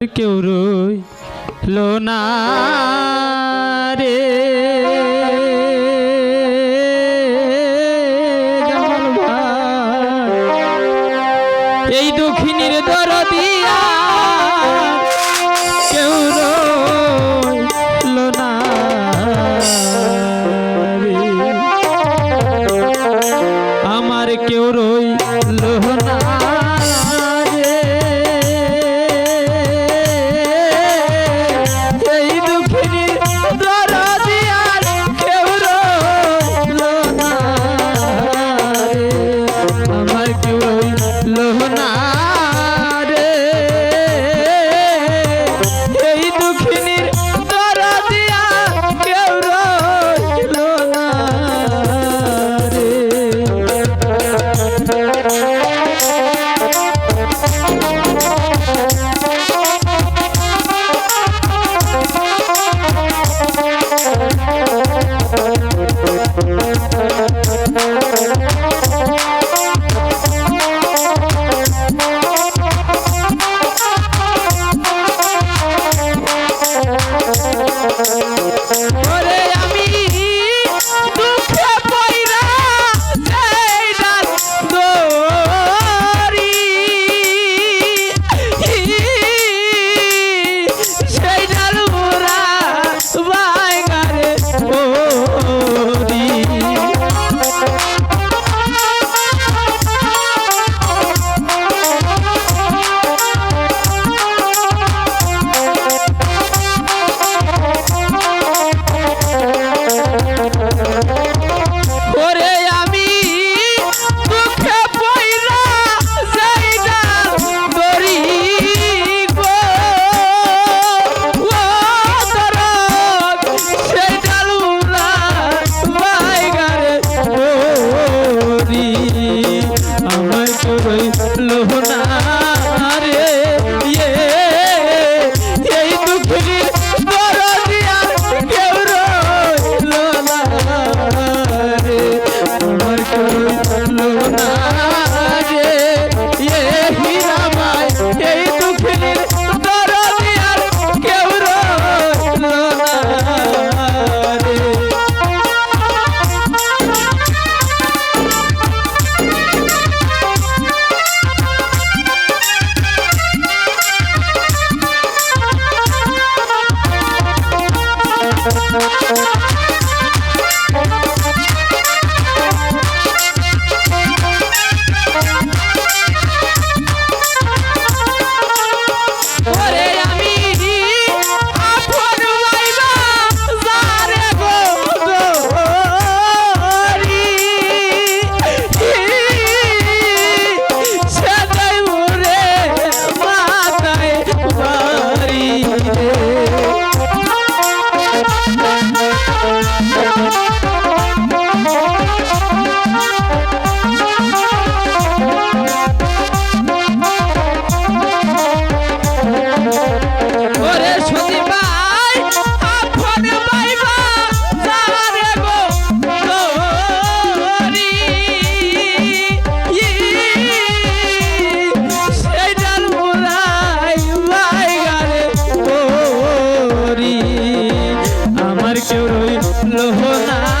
কেউ রইল না রে। এই দক্ষিণীর দরদিয়া কেউ রইল না আমার কেউ রইল না Thank you. লোহনা